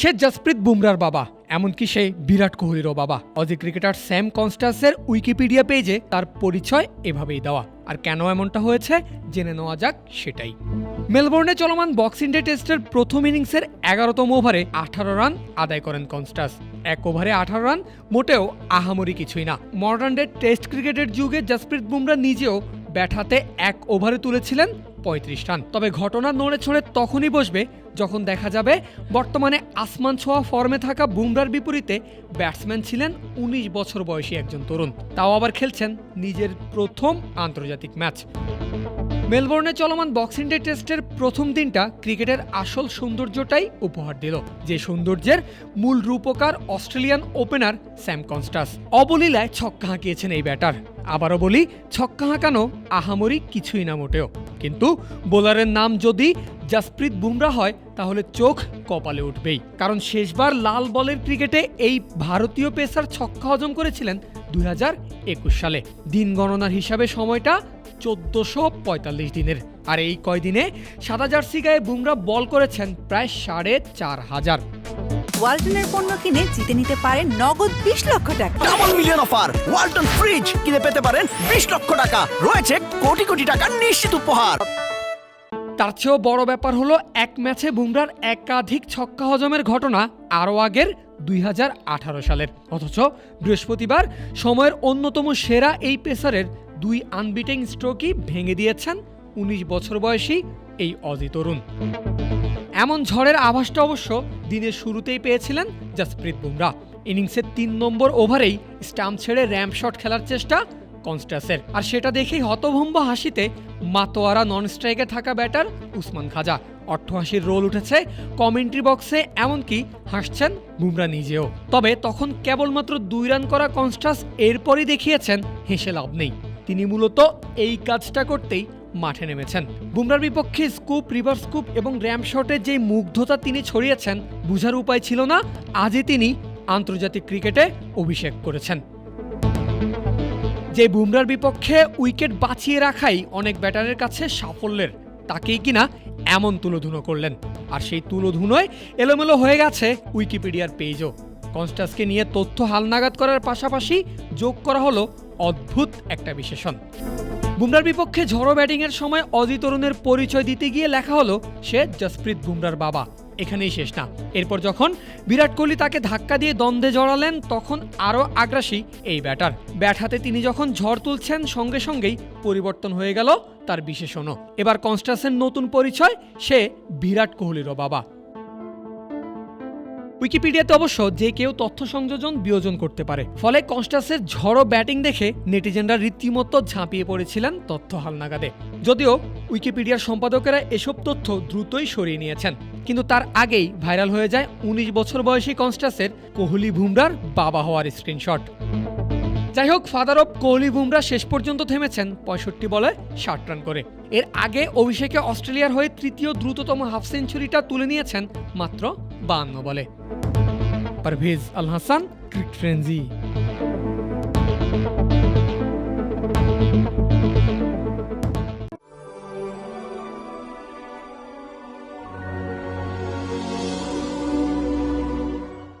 সে জসপ্রীত বুমরার বাবা, এমনকি সে বিরাট কোহলিরও বাবা। অজি ক্রিকেটার স্যাম কনস্টাসের উইকিপিডিয়া পেজে তার পরিচয় এভাবেই দেওয়া। আর কেন এমনটা হয়েছে, জেনে নেওয়া যাক সেটাই। মেলবোর্নে চলমান বক্সিং ডে টেস্টের প্রথম ইনিংসের এগারোতম ওভারে আঠারো রান আদায় করেন কনস্টাস। এক ওভারে আঠারো রান, মোটেও আহামরি কিছুই না। মডার্ন ডে টেস্ট ক্রিকেটের যুগে জসপ্রীত বুমরা নিজেও ব্যাট হাতে এক ওভারে তুলেছিলেন পঁয়ত্রিশ রান। তবে ঘটনা নড়ে ছড়ে তখনই বসবে যখন দেখা যাবে বর্তমানে আসমান ছোঁয়া ফর্মে থাকা বুমরার বিপরীতে ব্যাটসম্যান ছিলেন উনিশ বছর বয়সী একজন তরুণ। তাও আবার খেলছেন নিজের প্রথম আন্তর্জাতিক ম্যাচ। মেলবোর্নে চলমান বক্সিং ডে টেস্টের প্রথম দিনটা ক্রিকেটের আসল সৌন্দর্যটাই উপহার দিল, যে সৌন্দর্যের মূল রূপকার অস্ট্রেলিয়ান ওপেনার স্যাম কনস্টাস। অবলীলায় ছক্কা হাঁকিয়েছেন এই ব্যাটার। আবারও বলি, ছক্কা হাঁকানো আহামরি কিছুই না মোটেও। কিন্তু বোলারের নাম যদি জাসপ্রীত বুমরা হয়, তাহলে চোখ কপালে উঠবেই। কারণ শেষবার লাল বলের ক্রিকেটে এই ভারতীয় পেসার ছক্কা হজম করেছিলেন দুই হাজার একুশ সালে। দিন গণনার হিসাবে সময়টা চোদ্দশো পঁয়তাল্লিশ দিনের। আর এই কয়দিনে সাদা জার্সি গায়ে বুমরা বল করেছেন প্রায় সাড়ে চার হাজার। ওয়ালটনের পণ্য কিনে জিতে নিতে পারেন নগদ বিশ লক্ষ টাকা। Double million offer Walton fridge কিনে পেতে পারেন বিশ লক্ষ টাকা। রয়েছে কোটি কোটি টাকার নিশ্চিত উপহার। তার চেয়েও বড় ব্যাপার হলো এক ম্যাচে বুমরার একাধিক ছক্কা হজমের ঘটনা আরও আগের দুই হাজার আঠারো সালের। অথচ বৃহস্পতিবার সময়ের অন্যতম সেরা এই পেসারের দুই আনবিটেং স্ট্রোকই ভেঙে দিয়েছেন উনিশ বছর বয়সী এই অজি তরুণ। এমন ঝড়ের আভাসটা অবশ্য দিনের শুরুতেই পেয়েছিলেন জাসপ্রীত বুমরা। ইনিংসের তিন নম্বর ওভারেই স্টাম্প ছেড়ে র্যাম্প শট খেলার চেষ্টা কনস্টাসের। আর সেটা দেখেই হতভম্ব হাসিতে মাতোয়ারা নন স্ট্রাইকে থাকা ব্যাটার উসমান খাজা। অট্টহাসির রোল উঠেছে কমেন্ট্রি বক্সে, এমনকি হাসছেন বুমরা নিজেও। তবে তখন কেবলমাত্র দুই রান করা কনস্টাস এরপরই দেখিয়েছেন হেসে লাভ নেই। তিনি মূলত এই কাজটা করতেই মাঠে নেমেছেন। বুমরার বিপক্ষে স্কুপ, রিভার স্কুপ এবং র্যাম শটের যে মুগ্ধতা তিনি ছড়িয়েছেন বুঝার উপায় ছিল না, আজই তিনি আন্তর্জাতিক ক্রিকেটে অভিষেক করেছেন। যে বুমরার বিপক্ষে উইকেট বাঁচিয়ে রাখাই অনেক ব্যাটারের কাছে সাফল্যের, তাকেই কিনা এমন তুলোধুনো করলেন। আর সেই তুলোধুনোয় এলোমেলো হয়ে গেছে উইকিপিডিয়ার পেজও। কনস্টাসকে নিয়ে তথ্য হালনাগাদ করার পাশাপাশি যোগ করা হলো অদ্ভুত একটা বিশেষণ। বুমরার বিপক্ষে ঝড়ো ব্যাটিংয়ের সময় অজি তরুণের পরিচয় দিতে গিয়ে লেখা হলো, সে জসপ্রীত বুমরার বাবা। এখানেই শেষ না। এরপর যখন বিরাট কোহলি তাকে ধাক্কা দিয়ে দ্বন্দ্বে জড়ালেন, তখন আরও আগ্রাসী এই ব্যাটার। ব্যাট হাতে তিনি যখন ঝড় তুলছেন, সঙ্গে সঙ্গেই পরিবর্তন হয়ে গেল তার বিশেষণও। এবার কনস্টাসের নতুন পরিচয়, সে বিরাট কোহলিরও বাবা। উইকিপিডিয়াতে অবশ্য যে কেউ তথ্য সংযোজন বিয়োজন করতে পারে। ফলে কনস্টাসের ঝড়ো ব্যাটিং দেখে নেটিজেনরা রীতিমতো ঝাঁপিয়ে পড়েছিলেন তথ্য হালনাগাদে। যদিও উইকিপিডিয়ার সম্পাদকেরা এসব তথ্য দ্রুতই সরিয়ে নিয়েছেন। কিন্তু তার আগেই ভাইরাল হয়ে যায় উনিশ বছর বয়সী কনস্টাসের কোহলি বুমরার বাবা হওয়ার স্ক্রিনশট। যাই হোক, ফাদার অফ কোহলি বুমরা শেষ পর্যন্ত থেমেছেন পঁয়ষট্টি বলে ষাট রান করে। এর আগে অভিষেকে অস্ট্রেলিয়ার হয়ে তৃতীয় দ্রুততম হাফ সেঞ্চুরিটা তুলে নিয়েছেন মাত্র বান্ন বলে। Parvez Al Hasan Cric Frenzy